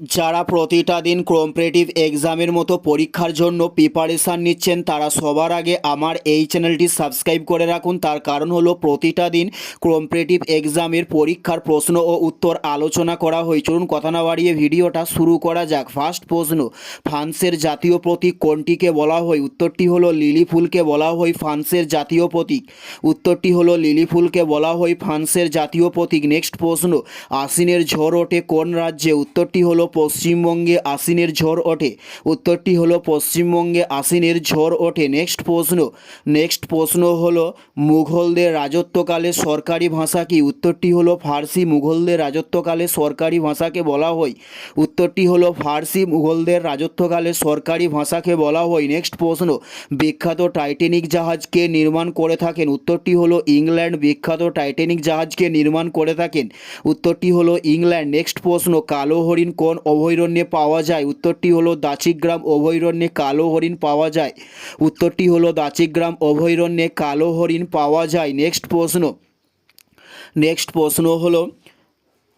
যারা প্রতিটা দিন কম্পারেটিভ এক্সামের মতো পরীক্ষার জন্য প্রিপারেশান নিচ্ছেন, তারা সবার আগে আমার এই চ্যানেলটি সাবস্ক্রাইব করে রাখুন। তার কারণ হলো প্রতিটা দিন কম্পারেটিভ এক্সামের পরীক্ষার প্রশ্ন ও উত্তর আলোচনা করা হয়। চলুন কথা না বাড়িয়ে ভিডিওটা শুরু করা যাক। ফার্স্ট প্রশ্ন, ফ্রান্সের জাতীয় প্রতীক কোনটিকে বলা হয়? উত্তরটি হলো লিলি ফুলকে বলা হয় ফ্রান্সের জাতীয় প্রতীক। উত্তরটি হলো লিলি ফুলকে বলা হয় ফ্রান্সের জাতীয় প্রতীক। নেক্সট প্রশ্ন, আশ্বিনের ঝড় ওঠে কোন রাজ্যে? উত্তরটি হলো পশ্চিমবঙ্গে আশ্বিনের ঝড় ওঠে। উত্তরটি হলো পশ্চিমবঙ্গে আশ্বিনের ঝড় ওঠে। নেক্সট প্রশ্ন নেক্সট প্রশ্ন হলো, মুঘলদের রাজত্বকালে সরকারি ভাষা কি? উত্তরটি হলো ফার্সি। মুঘলদের রাজত্বকালে সরকারি ভাষাকে বলা হয়। উত্তরটি হলো ফার্সি। মুঘলদের রাজত্বকালে সরকারি ভাষাকে বলা হয়। নেক্সট প্রশ্ন, বিখ্যাত টাইটানিক জাহাজকে নির্মাণ করে থাকেন। উত্তরটি হলো ইংল্যান্ড। বিখ্যাত টাইটানিক জাহাজকে নির্মাণ করে থাকেন। উত্তরটি হলো ইংল্যান্ড। নেক্সট প্রশ্ন, কালো হরিণ কোন অভয়ারণ্যে পাওয়া যায়, উত্তরটি হলো দাচিগ্রাম অভয়ারণ্যে কালো হরিণ পাওয়া যায়। উত্তরটি হলো দাচিগ্রাম অভয়ারণ্যে কালো হরিণ পাওয়া যায়। নেক্সট প্রশ্ন। নেক্সট প্রশ্ন হলো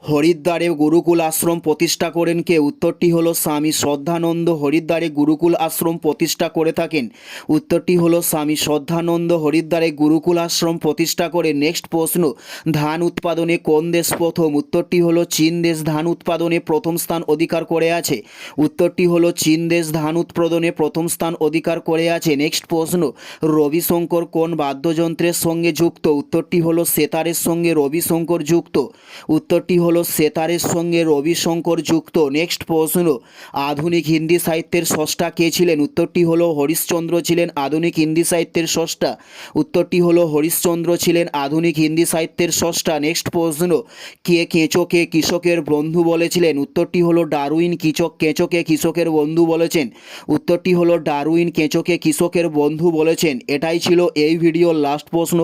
হরিদ্বারে গুরুকুল আশ্রম প্রতিষ্ঠা করেন কে? উত্তরটি হলো স্বামী শ্রদ্ধানন্দ হরিদ্বারে গুরুকুল আশ্রম প্রতিষ্ঠা করে থাকেন। উত্তরটি হলো স্বামী শ্রদ্ধানন্দ হরিদ্বারে গুরুকুল আশ্রম প্রতিষ্ঠা করে। নেক্সট প্রশ্ন, ধান উৎপাদনে কোন দেশ প্রথম? উত্তরটি হলো চীন দেশ ধান উৎপাদনে প্রথম স্থান অধিকার করে আছে। উত্তরটি হলো চীন দেশ ধান উৎপাদনে প্রথম স্থান অধিকার করে আছে। নেক্সট প্রশ্ন, রবিশঙ্কর কোন বাদ্যযন্ত্রের সঙ্গে যুক্ত? উত্তরটি হলো সেতারের সঙ্গে রবিশঙ্কর যুক্ত। উত্তরটি হলো সেতারের সঙ্গে রবিশঙ্কর যুক্ত। নেক্সট প্রশ্ন, আধুনিক হিন্দি সাহিত্যের স্রষ্টা কে ছিলেন? উত্তরটি হলো হরিশ্চন্দ্র ছিলেন আধুনিক হিন্দি সাহিত্যের স্রষ্টা উত্তরটি হলো হরিশ্চন্দ্র ছিলেন আধুনিক হিন্দি সাহিত্যের স্রষ্টা নেক্সট প্রশ্ন, কে কেঁচোকে কৃষকের বন্ধু বলেছিলেন? উত্তরটি হলো ডারুইন কিচক কেঁচোকে কৃষকের বন্ধু বলেছেন। উত্তরটি হলো ডারুইন কেঁচোকে কৃষকের বন্ধু বলেছেন। এটাই ছিল এই ভিডিওর লাস্ট প্রশ্ন।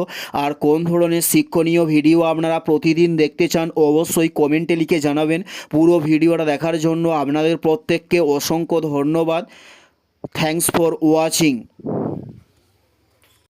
আর কোন ধরনের শিক্ষণীয় ভিডিও আপনারা প্রতিদিন দেখতে চান, অবশ্যই কমেন্টে লিখে জানাবেন। পুরো ভিডিওটা দেখার জন্য আপনাদের প্রত্যেককে অসংখ্য ধন্যবাদ। Thanks for watching